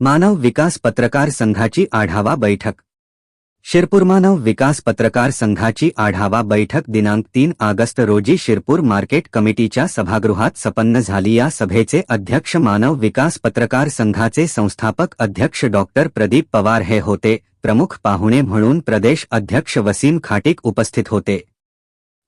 मानव विकास पत्रकार संघाची आढावा बैठक. शिरपूर मानव विकास पत्रकार संघाची आढावा बैठक दिनांक तीन ऑगस्ट रोजी शिरपूर मार्केट कमिटीच्या सभागृहात संपन्न झाली. या सभेचे अध्यक्ष मानव विकास पत्रकार संघाचे संस्थापक अध्यक्ष डॉक्टर प्रदीप पवार हे होते. प्रमुख पाहुणे म्हणून प्रदेश अध्यक्ष वसीम खाटीक उपस्थित होते.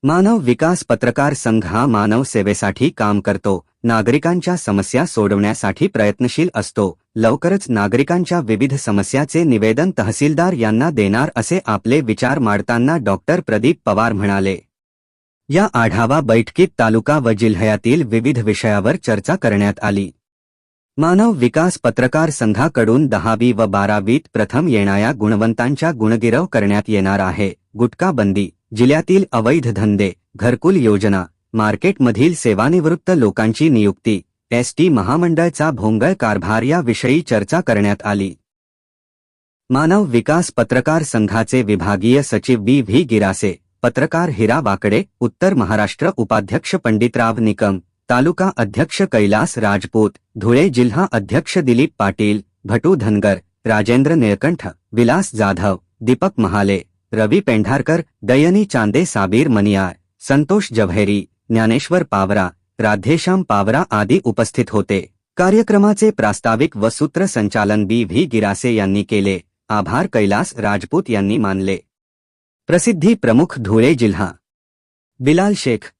मानव विकास पत्रकार संघ हा मानव सेवेसाठी काम करतो. नागरिकांच्या समस्या सोडवण्यासाठी प्रयत्नशील असतो. लवकरच नागरिकांच्या विविध समस्याचे निवेदन तहसीलदार यांना देणार असे आपले विचार मांडताना डॉक्टर प्रदीप पवार म्हणाले. या आढावा बैठकीत तालुका व जिल्ह्यातील विविध विषयावर चर्चा करण्यात आली. मानव विकास पत्रकार संघाकडून दहावी व बारावीत प्रथम येणाऱ्या गुणवंतांच्या गुणगिरव करण्यात येणार आहे. गुटखा बंदी जिल्ह्यातील अवैध धंदे घरकुल योजना मार्केटमधील सेवानिवृत्त लोकांची नियुक्ती एसटी महामंडळचा भोंगळ कारभार याविषयी चर्चा करण्यात आली. मानव विकास पत्रकार संघाचे विभागीय सचिव बी व्ही गिरासे पत्रकार हिरा वाकडे उत्तर महाराष्ट्र उपाध्यक्ष पंडितराव निकम तालुका अध्यक्ष कैलास राजपूत धुळे जिल्हा अध्यक्ष दिलीप पाटील भटू धनगर राजेंद्र निळकंठ विलास जाधव दीपक महाले रवी पेंढारकर दयनी चांदे साबीर मनियार संतोष जव्हेरी ज्ञानेश्वर पावरा राधेश्याम पावरा आदी उपस्थित होते. कार्यक्रमाचे प्रास्ताविक व सूत्रसंचालन बी व्ही गिरासे यांनी केले. आभार कैलास राजपूत यांनी मानले. प्रसिद्धी प्रमुख धुळे जिल्हा. बिलाल शेख